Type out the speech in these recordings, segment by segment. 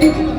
Thank you.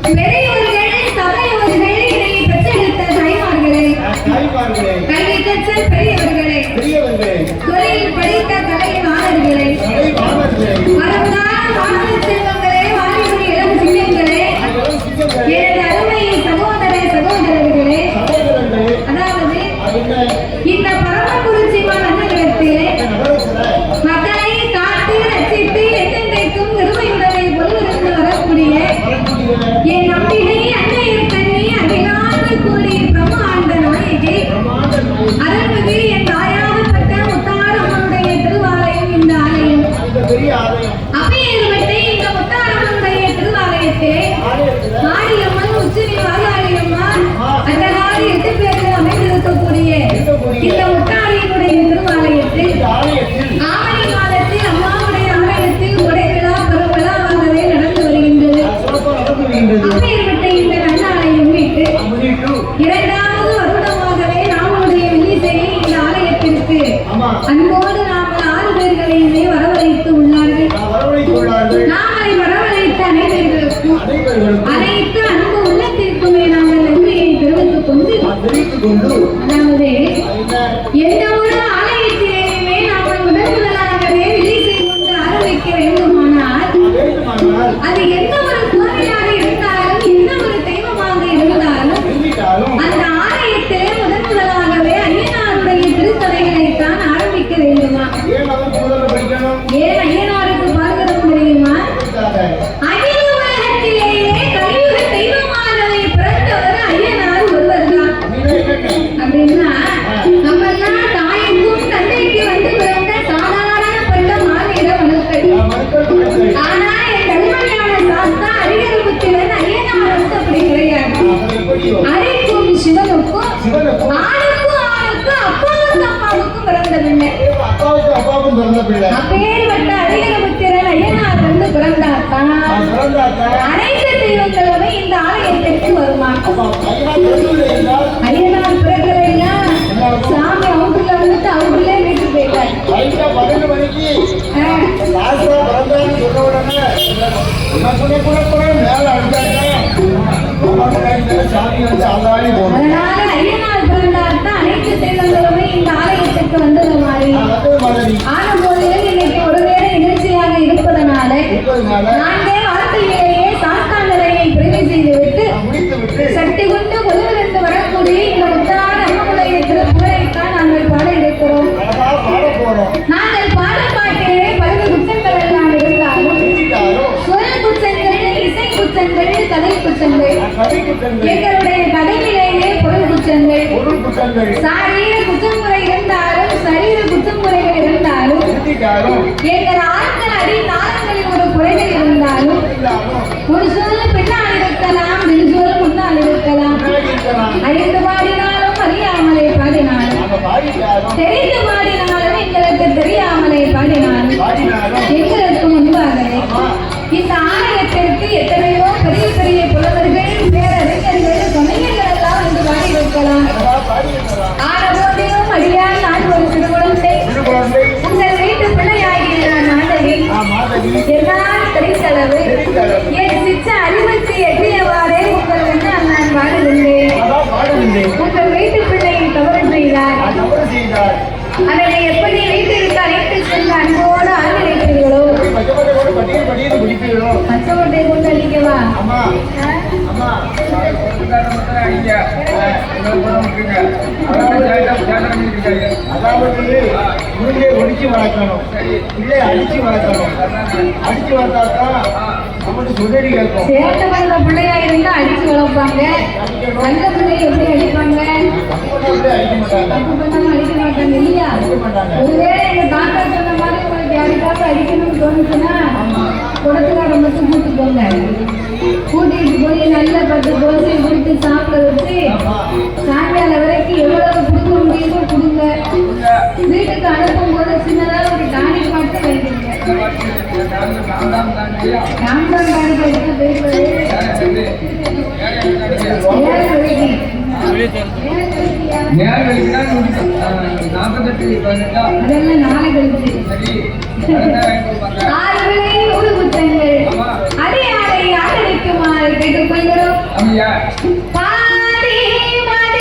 நாற்பது ஆறு வரவழைத்து உள்ளார்கள். நாங்களை அனைத்து அன்பு உள்ளத்திற்குமே நாங்கள் நன்றியை தெரிவித்துக் கொண்டு அதாவது எந்த ஒரு ஆலயத்திலேயுமே அது எந்த பிறந்ததில்லை அப்பேற்பட்ட அரியர வந்து பிறந்தாத்தான் அனைத்து தெய்வங்களுமே இந்த ஆலயத்திற்கு வருமா ஐயனார் பிறக்கலைன்னா சாமி அவங்களுக்குள்ள வந்துட்டு அவங்களே வீட்டு போயிட்டார். அதனால நான்கே வார்த்தையிலேயே சாஸ்தான் நிலையை வரக்கூடிய இந்த முத்தான அம்மனுடைய திருப்புரைத்தான் இருக்கிறோம் நாங்கள் பாட பாட்டிலே பல்வேறு குற்றங்கள் எல்லாம் இருந்தாலும் சொல் குற்றங்கள் இசை குற்றங்கள் கதை குற்றங்கள் எங்களுடைய கதையிலேயே பொருள் குற்றங்கள் சாரீர குற்றமுறை இருந்தாலும் சரீர குற்றமுறைகள் இருந்தாலும் கேட்கலாம் What is that? அதாவது முருங்கை ஒடிச்சு வளர்க்கணும் இல்லை அடிச்சு வளர்க்கணும் அடிச்சு வளர்த்தா தான் நமக்கு உதவி கேட்கும் சேர்ந்த வந்த பிள்ளையா இருந்தா அடிச்சு வளர்ப்பாங்க அடிக்கணும்னு தோணுச்சுன்னா வீட்டுக்கு அனுப்பும் போது சின்னதாக ஒரு டானி பாட்டு வைக்கிறீங்க நாற்பத்தெட்டு அதெல்லாம் நாளை அடியாரை ஆதரிக்குமாறு கேட்டுக்கொள்கிறோம்.